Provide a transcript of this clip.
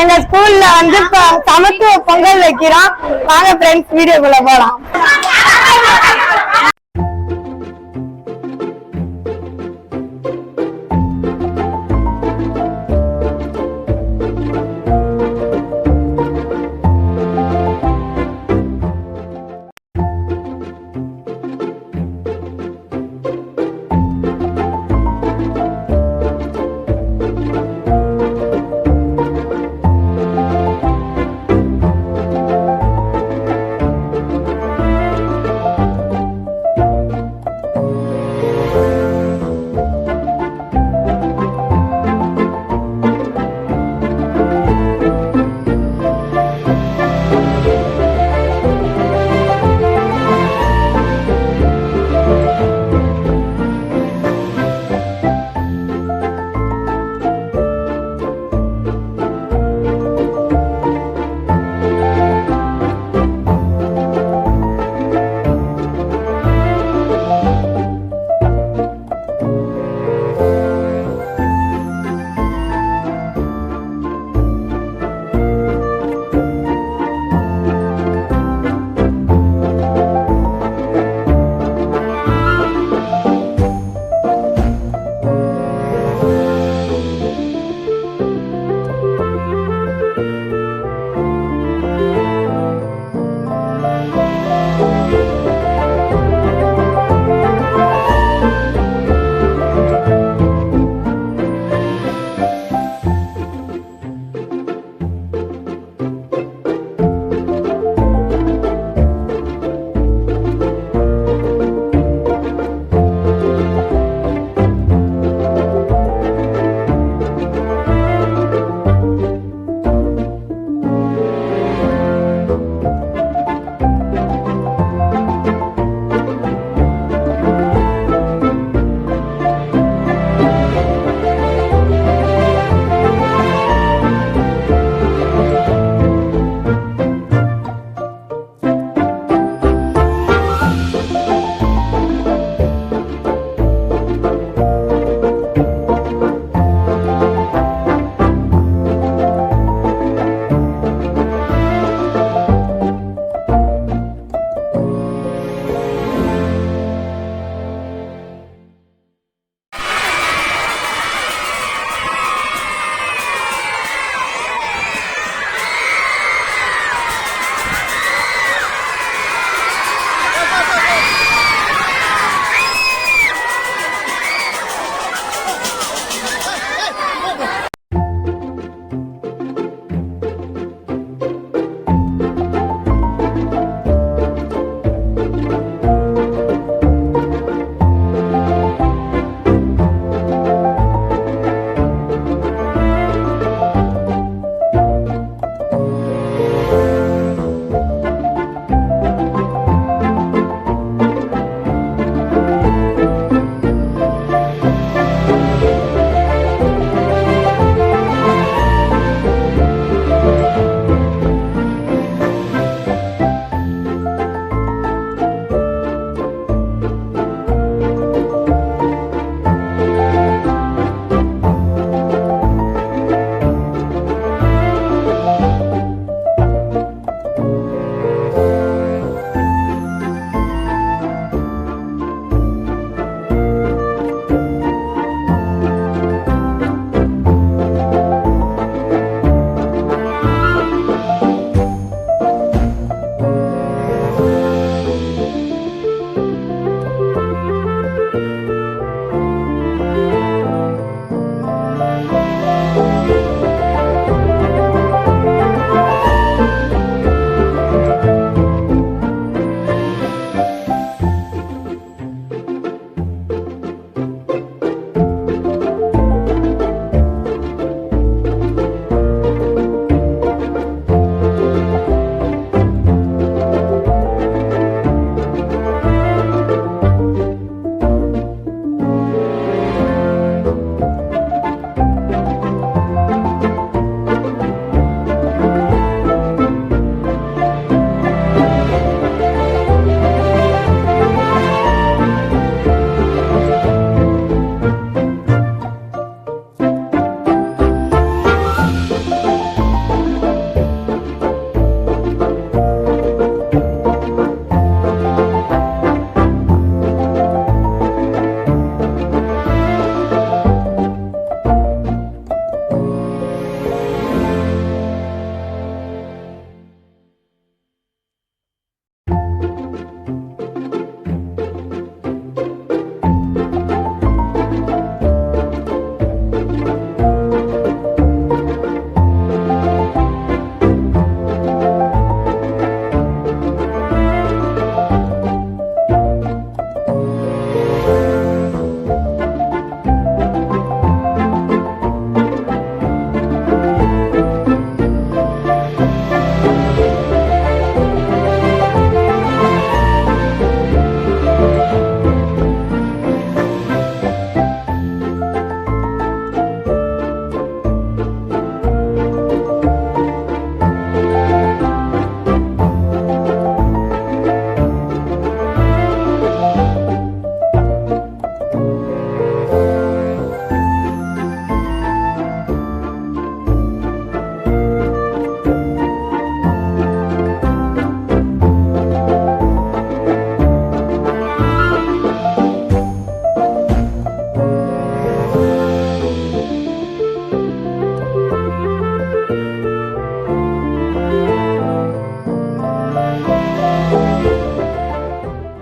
எங்க ஸ்கூல்ல வந்து சமத்துவ பொங்கல் வைக்கிறோம். வாங்க ஃப்ரெண்ட்ஸ் வீடியோக்குள்ள போலாம்.